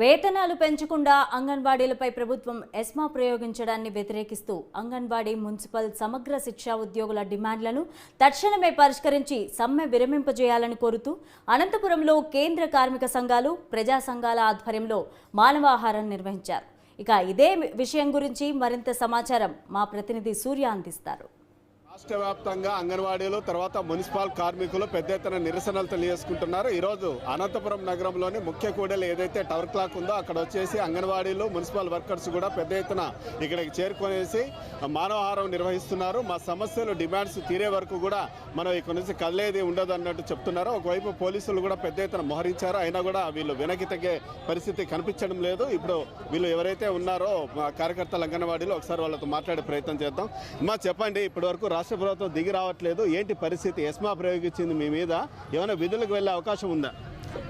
వేతనాలు పెంచకుండా అంగన్వాడీలపై ప్రభుత్వం ఎస్మా ప్రయోగించడాన్ని వ్యతిరేకిస్తూ అంగన్వాడీ మున్సిపల్ సమగ్ర శిక్షా ఉద్యోగుల డిమాండ్లను తక్షణమే పరిష్కరించి సమ్మె విరమింపజేయాలని కోరుతూ అనంతపురంలో కేంద్ర కార్మిక సంఘాలు ప్రజా సంఘాల ఆధ్వర్యంలో మానవాహారం నిర్వహించారు. ఇక ఇదే విషయం గురించి మరింత సమాచారం మా ప్రతినిధి సూర్య అందిస్తారు. రాష్ట్ర వ్యాప్తంగా అంగన్వాడీలు తర్వాత మున్సిపల్ కార్మికులు పెద్ద ఎత్తున నిరసనలు తెలియజేసుకుంటున్నారు. ఈరోజు అనంతపురం నగరంలోని ముఖ్య కూడలి ఏదైతే టవర్ క్లాక్ ఉందో అక్కడ వచ్చేసి అంగన్వాడీలు మున్సిపల్ వర్కర్స్ కూడా పెద్ద ఎత్తున ఇక్కడికి చేరుకునేసి మానవహారం నిర్వహిస్తున్నారు. మా సమస్యలు డిమాండ్స్ తీరే వరకు కూడా మనం ఇక్కడ నుంచి కదిలేది ఉండదు అన్నట్టు చెప్తున్నారు. ఒకవైపు పోలీసులు కూడా పెద్ద ఎత్తున మోహరించారు. అయినా కూడా వీళ్ళు వెనక్కి తగ్గే పరిస్థితి కనిపించడం లేదు. ఇప్పుడు వీళ్ళు ఎవరైతే ఉన్నారో కార్యకర్తలు అంగన్వాడీలు ఒకసారి వాళ్ళతో మాట్లాడే ప్రయత్నం చేద్దాం. మా చెప్పండి ఇప్పటి వరకు రాష్ట్ర ప్రభుత్వం దిగి రావట్లేదు. ఏంటి పరిస్థితి? ఎస్మా ప్రయోగించింది మీ మీద. ఏమైనా విధులకు వెళ్ళే అవకాశం ఉందా?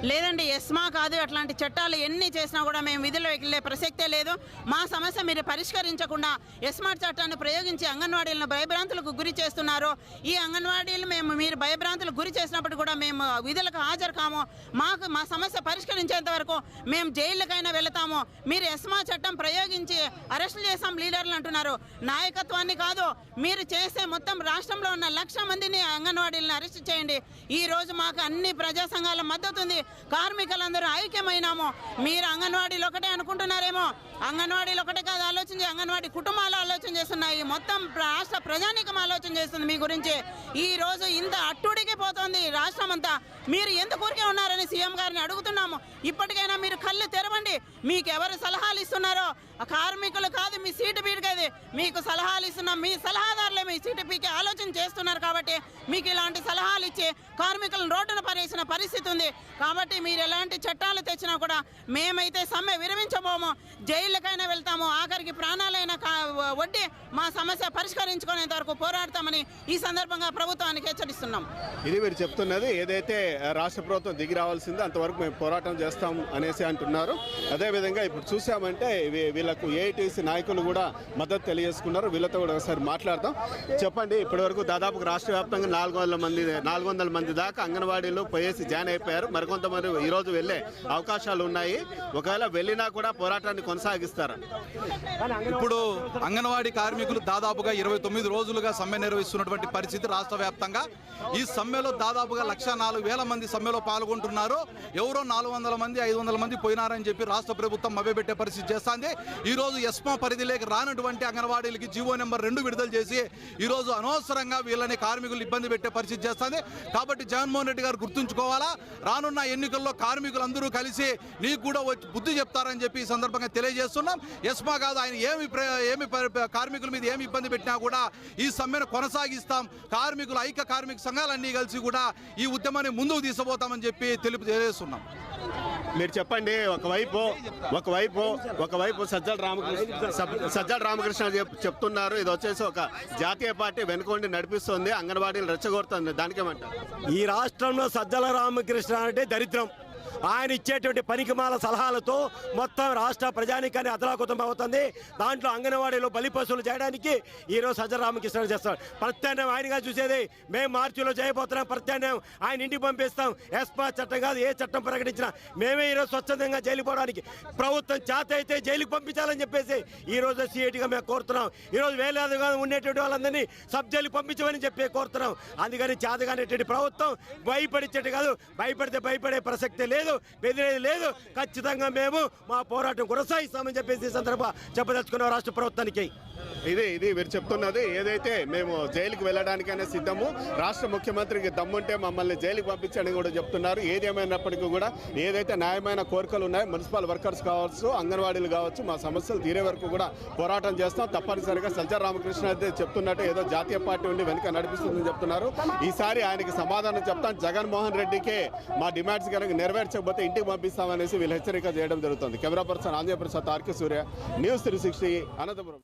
లేదండి ఎస్మా కాదు. అట్లాంటి చట్టాలు ఎన్ని చేసినా కూడా మేము విధులు వెళ్ళే ప్రసక్తే లేదు. మా సమస్య మీరు పరిష్కరించకుండా ఎస్మార్ట్ చట్టాన్ని ప్రయోగించి అంగన్వాడీలను భయభ్రాంతులకు గురి చేస్తున్నారు. ఈ అంగన్వాడీలు మేము మీరు భయభ్రాంతులకు గురి చేసినప్పుడు కూడా మేము విధులకు హాజరు కాము. మాకు మా సమస్య పరిష్కరించేంత వరకు మేము జైళ్ళకైనా వెళతాము. మీరు ఎస్మా చట్టం ప్రయోగించి అరెస్టులు చేసాం లీడర్లు అంటున్నారు. నాయకత్వాన్ని కాదు మీరు చేసే మొత్తం రాష్ట్రంలో ఉన్న లక్ష మందిని అంగన్వాడీలను అరెస్ట్ చేయండి. ఈ రోజు మాకు అన్ని ప్రజా సంఘాల మద్దతు ఉంది. కార్మికులందరూ ఐక్యమైనాము. మీరు అంగన్వాడీలు ఒకటే అనుకుంటున్నారేమో. అంగన్వాడీలు ఒకటే కాదు ఆలోచన అంగన్వాడీ కుటుంబాలు ఆలోచన చేస్తున్నాయి. మొత్తం రాష్ట్ర ప్రజానీకం ఆలోచన చేస్తుంది మీ గురించి. ఈ రోజు ఇంత అట్టుడికి పోతుంది రాష్ట్రం అంతా. మీరు ఎందుకు ఊరికే ఉన్నారని సీఎం గారిని అడుగుతున్నాము. ఇప్పటికైనా మీరు కళ్ళు తెరవండి. మీకు ఎవరు సలహాలు ఇస్తున్నారో? కార్మికులు కాదు మీ సీటు పీడికది మీకు సలహాలు ఇస్తున్నాం మీ సలహాదారులే మీ సీటు పీకి ఆలోచన చేస్తున్నారు కాబట్టి మీకు ఇలాంటి సలహాలు ఇచ్చి కార్మికులను రోడ్డున పరేసిన పరిస్థితి ఉంది. కాబట్టి మీరు ఎలాంటి చట్టాలు తెచ్చినా కూడా మేమైతే సమ్మె విరమించబోము. జైళ్ళకైనా వెళ్తాము. ఆఖరికి ప్రాణాలైనా కా- వడ్డీ మా సమస్య పరిష్కరించుకునేంత వరకు పోరాడతామని ఈ సందర్భంగా ప్రభుత్వానికి హెచ్చరిస్తున్నాం. ఇది మీరు చెప్తున్నది ఏదైతే రాష్ట్ర ప్రభుత్వం దిగి రావాల్సిందో అంతవరకు మేము పోరాటం చేస్తాం అనేసి అంటున్నారు. అదేవిధంగా ఇప్పుడు చూసామంటే వీ- వీళ్ళకు ఏఐటీసీ నాయకులు కూడా మద్దతు తెలియజేసుకున్నారు. వీళ్ళతో కూడా ఒకసారి మాట్లాడతాం చెప్పండి ఇప్పటివరకు దాదాపు రాష్ట్ర వ్యాప్తంగా నాలుగు వందల మంది నాలుగు వందల మంది దాకా అంగన్వాడీలో పోయేసి జాయిన్ అయిపోయారు. మరికొంతమంది ఈ రోజు వెళ్ళే అవకాశాలు ఉన్నాయి. ఒకవేళ వెళ్ళినా కూడా పోరాటాన్ని కొనసాగిస్తారు? ఇప్పుడు అంగన్వాడీ కార్మికులు దాదాపుగా ఇరవై తొమ్మిది రోజులుగా సమ్మె నిర్వహిస్తున్నటువంటి పరిస్థితి రాష్ట్ర వ్యాప్తంగా. ఈ సమ్మెలో దాదాపుగా లక్ష నాలుగు వేల మంది సమ్మెలో పాల్గొంటున్నారు. ఎవరో నాలుగు వందల మంది ఐదు వందల మంది పోయినారని చెప్పి రాష్ట్ర ప్రభుత్వం మభ్యపెట్టే పరిస్థితి చేస్తుంది. ఈ రోజు ఎస్మా పరిధిలోకి రానటువంటి అంగన్వాడీలకి జీవో నెంబర్ రెండు విడుదల చేసి ఈ రోజు అనవసరంగా వీళ్ళని కార్మికులు ఇబ్బంది పెట్టే పరిస్థితి చేస్తుంది. కాబట్టి జగన్మోహన్ రెడ్డి గారు గుర్తుంచుకోవాలా? రానున్న ఎన్నికల్లో కార్మికులందరూ కలిసి నీకు కూడా వచ్చి బుద్ధి చెప్తారని చెప్పి ఈ సందర్భంగా తెలియజేస్తున్నాం. ఎస్మా కాదు ఆయన ఏమి ఏమి కార్మికుల మీద ఏమి ఇబ్బంది పెట్టినా కూడా ఈ సమ్మెను కొనసాగిస్తాం. కార్మికులు ఐక్య కార్మిక సంఘాలన్నీ కలిసి కూడా ఈ ఉద్యమాన్ని ముందుకు తీసుకుపోతామని చెప్పి తెలుపు తెలియజేస్తున్నాం. మీరు చెప్పండి ఒకవైపు ఒకవైపు ఒకవైపు సజ్జల రామకృష్ణ సబ్- సజ్జల రామకృష్ణ చెప్- చెప్తున్నారు. ఇది వచ్చేసి ఒక జాతీయ పార్టీ వెనుకొండి నడిపిస్తుంది అంగన్వాడీలు రెచ్చగొడుతుంది. దానికేమంటారు? ఈ రాష్ట్రంలో సజ్జల రామకృష్ణ అంటే దరిద్రం. ఆయన ఇచ్చేటువంటి పనికిమాల సలహాలతో మొత్తం రాష్ట్ర ప్రజానికాన్ని అదలాకుతం అవుతుంది. దాంట్లో అంగన్వాడీలో బలి పశువులు చేయడానికి ఈరోజు సజ్జల రామకృష్ణ చేస్తాడు. ప్రత్యామ్నాయం ఆయనగా చూసేది మేము మార్చిలో చేయబోతున్నాం ప్రత్యామ్నాయం ఆయన ఇంటికి పంపిస్తాం. ఎస్పా చట్టం కాదు ఏ చట్టం ప్రకటించినా మేమే ఈరోజు స్వచ్ఛందంగా జైలు పోవడానికి ప్రభుత్వం చేత అయితే జైలుకి పంపించాలని చెప్పేసి ఈరోజు సీఐటీగా మేము కోరుతున్నాం. ఈరోజు వేలాదిగా ఉండేటువంటి వాళ్ళందరినీ సబ్ జైలు పంపించమని చెప్పి కోరుతున్నాం. అందుకని చేతగానేటువంటి ప్రభుత్వం భయపడిచ్చేట్టు కాదు భయపడితే భయపడే ప్రసక్తి లేదు. బెదిరేది లేదు. ఖచ్చితంగా మేము మా పోరాటం కొనసాగిస్తామని చెప్పేసి సందర్భ సందర్భంగా చెప్పదలుచుకున్నాం రాష్ట్ర ప్రభుత్వానికి. ఇది ఇది మీరు చెప్తున్నది ఏదైతే మేము జైలుకి వెళ్ళడానికైనా సిద్ధము రాష్ట్ర ముఖ్యమంత్రికి దమ్ముంటే మమ్మల్ని జైలుకి పంపించని కూడా చెప్తున్నారు. ఏది కూడా ఏదైతే న్యాయమైన కోరికలు ఉన్నాయో మున్సిపల్ వర్కర్స్ కావచ్చు అంగన్వాడీలు కావచ్చు మా సమస్యలు తీరే వరకు కూడా పోరాటం చేస్తాం. తప్పనిసరిగా సజ్జల రామకృష్ణ అయితే చెప్తున్నట్టు ఏదో జాతీయ పార్టీ ఉండి వెనుక నడిపిస్తుందని చెప్తున్నారు. ఈసారి ఆయనకి సమాధానం చెప్తాం. జగన్మోహన్ రెడ్డికే మా డిమాండ్స్ కనుక తీర్చకపోతే ఇంటికి పంపిస్తామనేసి వీళ్ళు హెచ్చరిక చేయడం జరుగుతుంది. Camera person Andhraprasad RK Surya news three sixty Anantapuram.